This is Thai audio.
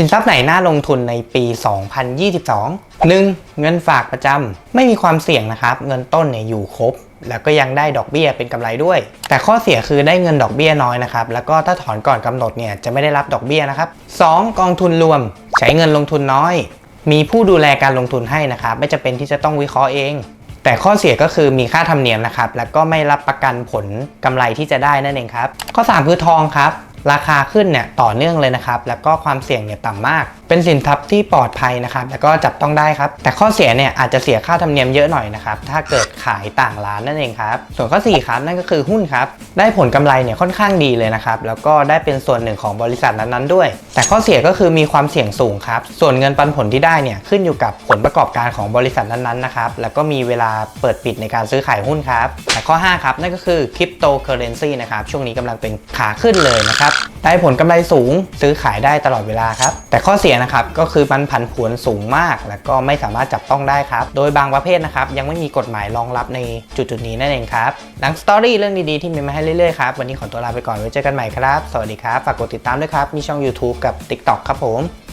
สินทรัพย์ไหนน่าลงทุนในปี 2022 1. เงินฝากประจำไม่มีความเสี่ยงนะครับ เงินต้นเนี่ยอยู่ครบ แล้วก็ยังได้ดอกเบี้ยเป็นกำไรด้วย แต่ข้อเสียคือได้เงินดอกเบี้ยน้อยนะครับ แล้วก็ถ้าถอนก่อนกำหนดเนี่ยจะไม่ได้รับดอกเบี้ยนะครับ 2. กองทุนรวม ใช้เงินลงทุนน้อย มีผู้ดูแลการลงทุนให้นะครับ ไม่จะเป็นที่จะต้องวิเคราะห์เอง แต่ข้อเสียก็คือมีค่าธรรมเนียมนะครับ แล้วก็ไม่รับประกันผลกำไรที่จะได้นั่นเองครับ ข้อ 3 คือทองครับ ราคาขึ้นเนี่ยต่อเนื่องเลยนะครับ แล้วก็ความเสี่ยงเนี่ยต่ำมาก เป็นสินทรัพย์ที่ปลอดภัยนะครับ แล้วก็จับต้องได้ครับ แต่ข้อเสียเนี่ยอาจจะเสียค่าธรรมเนียมเยอะหน่อยนะครับ ถ้าเกิดขายต่างร้านนั่นเองครับ ส่วนข้อ4ครับนั่นก็คือหุ้นครับ ได้ผลกำไรเนี่ยค่อนข้างดีเลยนะครับ แล้วก็ได้เป็นส่วนหนึ่งของบริษัทนั้นๆด้วย แต่ข้อเสียก็คือมีความเสี่ยงสูงครับ ส่วนเงินปันผลที่ได้เนี่ยขึ้นอยู่กับผลประกอบการของบริษัทนั้นๆนะครับ แล้วก็มีเวลาเปิดปิดในการซื้อขายหุ้นครับ แต่ข้อ5ครับนั่นก็คือคริปโตเคอเรนซีนะครับ ช่วงนี้กำลังเป็นขาขึ้นเลยนะครับ ได้ผลกำไรสูงซื้อขายได้ตลอดเวลาครับ แต่ข้อเสียนะครับก็คือมันผันผวนสูงมาก และก็ไม่สามารถจับต้องได้ครับ โดยบางประเภทนะครับยังไม่มีกฎหมายรองรับในจุดจุดนี้นั่นเองครับหนังสตอรี่เรื่องดีๆที่มีมาให้เรื่อยๆครับวันนี้ขอตัวลาไปก่อนไว้เจอกันใหม่ครับ สวัสดีครับ ฝากกดติดตามด้วยครับ มีช่อง YouTube กับ TikTok ครับผม